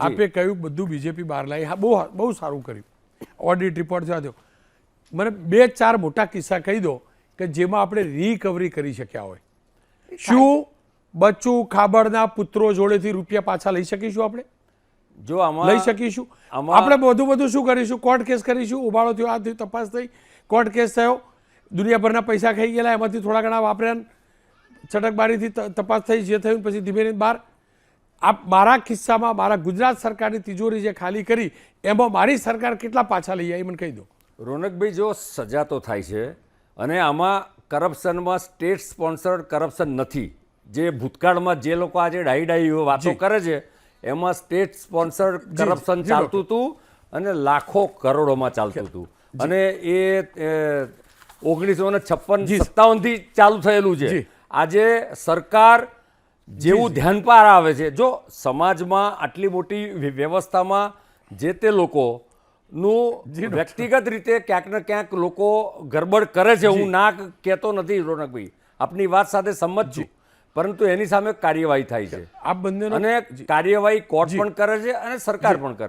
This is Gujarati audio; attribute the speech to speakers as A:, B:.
A: આપે કહ્યું બધું બીજેપી બહાર લાવી. હા બહુ બહુ સારું કર્યું. ઓડિટ રિપોર્ટ થયો દો. મને બે ચાર મોટા કિસ્સા કહી દો કે જેમાં આપણે રિકવરી કરી શક્યા હોય. શું બચ્ચું ખાબડના પુત્રો જોડેથી રૂપિયા પાછા લઈ શકીશું આપણે?
B: જો આમાં
A: લઈ શકીશું? આપણે બધું બધું શું કરીશું? કોર્ટ કેસ કરીશું? ઉબાળો થયો આ થયું તપાસ થઈ. કોર્ટ કેસ થયો. દુનિયાભરના પૈસા ખાઈ ગયેલા એમાંથી થોડા ઘણા વાપર્યા છટકબારીથી તપાસ થઈ જે થયું પછી ધીમે ધીમે બહાર. આ મારા કિસ્સામાં મારા ગુજરાત સરકારની તિજોરી જે ખાલી કરી એમાં મારી સરકાર કેટલા પાછા લઈ આવી મને કહી દો.
B: રોનકભાઈ જો સજા તો થાય છે અને આમાં કરપ્શનમાં સ્ટેટ સ્પોન્સર્ડ કરપ્શન નથી. જે ભૂતકાળમાં જે લોકો આજે ડાઈ ડાઈ વાતો કરે છે એમાં સ્ટેટ સ્પોન્સર્ડ કરપ્શન ચાલતું હતું અને લાખો કરોડોમાં ચાલતું હતું. અને એ ઓગણીસો ને છપ્પન સત્તાવનથી ચાલુ થયેલું છે. આજે સરકાર જેવું ધ્યાન પાર આવે છે. જો સમાજમાં આટલી મોટી વ્યવસ્થામાં જે તે લોકો નું વ્યક્તિગત રીતે ક્યાંક ને ક્યાંક લોકો ગરબડ કરે છે હું ના કહેતો નથી રોનકભાઈ. આપની વાત સાથે સંમત છું. પરંતુ એની સામે કાર્યવાહી થાય છે.
A: આ બંને
B: અને કાર્યવાહી કોર્ટ પણ કરે છે અને સરકાર પણ કરે છે.